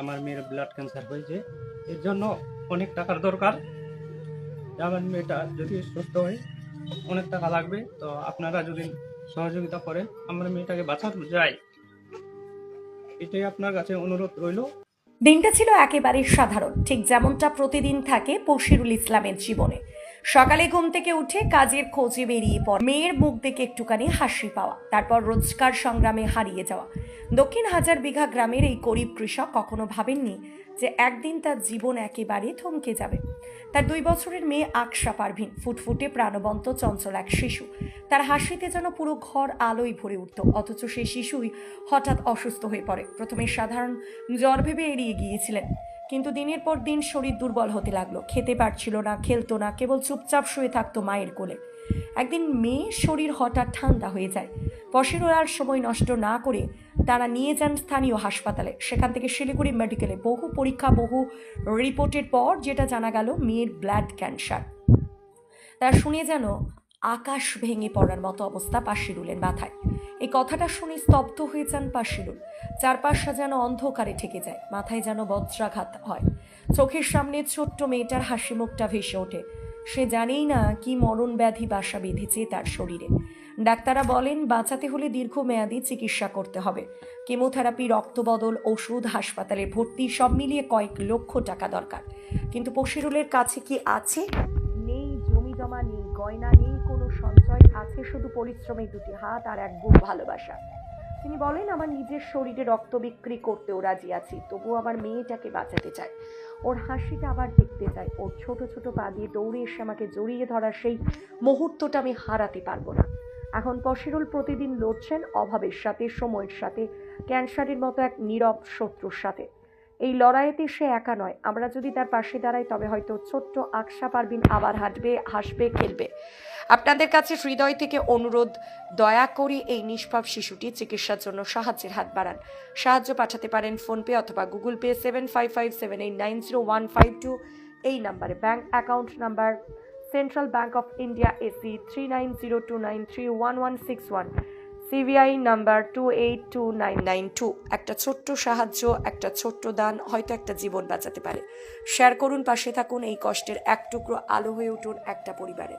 আমার মেয়ের blood cancer হয়েছে। এর জন্য অনেক টাকার দরকার। আমার মেয়েটা যদি সুস্থ হয়, অনেক টাকা লাগবে। তো আপনারা যদি সহযোগিতা করেন, আমার মেয়েটাকে বাঁচানো যায়। এটাই আপনার কাছে অনুরোধ রইল। দিনটা ছিল একেবারে সাধারণ। ঠিক যেমনটা প্রতিদিন থাকে পশিরুল ইসলামের জীবনে। সকালে ঘুম থেকে উঠে কাজের খোঁজে বেরিয়ে পড়। মেয়ের মুখ দেখে একটুখানি হাসি পাওয়া, তারপর রোজকার সংগ্রামে হারিয়ে যাওয়া। দক্ষিণ হাজার বিঘা গ্রামের এই গরিব কৃষক কখনো ভাবেননি যে একদিন তার জীবন একেবারে থমকে যাবে। তার দুই বছরের মেয়ে আকশা পারভিন, ফুটফুটে প্রাণবন্ত, চঞ্চল এক শিশু। তার হাসিতে যেন পুরো ঘর আলোয় ভরে উঠত, অথচ সেই শিশুই হঠাৎ অসুস্থ হয়ে পড়ে। প্রথমে সাধারণ জ্বর ভেবে এড়িয়ে গিয়েছিলেন। কিন্তু দিনের পর দিন শরীর দুর্বল হতে লাগল। খেতে পারছিল না, খেলতো না, কেবল চুপচাপ শুয়ে থাকতো মায়ের কোলে। একদিন মেয়ে শরীর হঠাৎ ঠান্ডা হয়ে যায়। পশেরোর আর সময় নষ্ট না করে তারা নিয়ে যান স্থানীয় হাসপাতালে। সেখান থেকে শিলিগুড়ি মেডিকেলে বহু পরীক্ষা, বহু রিপোর্টের পর যেটা জানা গেল, মেয়ের ব্লাড ক্যান্সার। তারা শুনে যেন আকাশ ভেঙে পড়ার মতো অবস্থা পাশিরুলের মাথায়। এই কথাটা শুনে স্তব্ধ হয়ে যান পাশিরুল। চারপাশটা যেন অন্ধকারে ঠেকে যায়, মাথায় যেন বজ্রাঘাত হয়। চোখের সামনে ছোট্ট মেয়েটার হাসি মুখটা ভেসে ওঠে। সে জানেই না কি মরণ ব্যাধি বাসা বেঁধেছে তার শরীরে। ডাক্তাররা বলেন, বাঁচাতে হলে দীর্ঘমেয়াদী চিকিৎসা করতে হবে। কেমোথেরাপি, রক্তবদল, ওষুধ, হাসপাতালে ভর্তি, সব মিলিয়ে কয়েক লক্ষ টাকা দরকার। কিন্তু পশিরুলের কাছে কি আছে? নেই জমি জমা নেই, গয়না নেই সঞ্চয় আছে শুধু পরিশ্রমের দুটি হাত আর এক বুক ভালোবাসা। তিনি বলেন, আমার নিজের শরীরে রক্ত বিক্রি করতেও রাজি আছি, তবুও আমার মেয়েটাকে বাঁচাতে চাই। ওর হাসিটা আবার দেখতে চাই। ওর ছোট ছোট পা দিয়ে দৌড়ে এসে আমাকে জড়িয়ে ধরার সেই মুহূর্তটা আমি হারাতে পারব না। এখন পশিরুল প্রতিদিন লড়ছেন অভাবের সাথে, সময়ের সাথে, ক্যান্সারের মতো এক নীরব শত্রুর সাথে। এই লড়াইতে সে একা নয়। আমরা যদি তার পাশে দাঁড়াই, তবে হয়তো ছোট্ট আকশা পারবিন আবার হাঁটবে, হাসবে, খেলবে। আপনাদের কাছে হৃদয় থেকে অনুরোধ, দয়া করে এই নিষ্পাপ শিশুটি চিকিৎসার জন্য সাহায্যের হাত বাড়ান। সাহায্য পাঠাতে পারেন ফোনপে অথবা Google pay seven five five seven eight nine zero one five two এই নাম্বারে। Bank account number, central bank of India AC three nine zero two nine three one one six one CBI number two eight two nine nine two. একটা ছোট্ট সাহায্য, একটা ছোট্ট দান, হয়তো একটা জীবন বাঁচাতে পারে। শেয়ার করুন, পাশে থাকুন, এই কষ্টের এক টুকরো আলো হয়ে উঠুন একটা পরিবারে।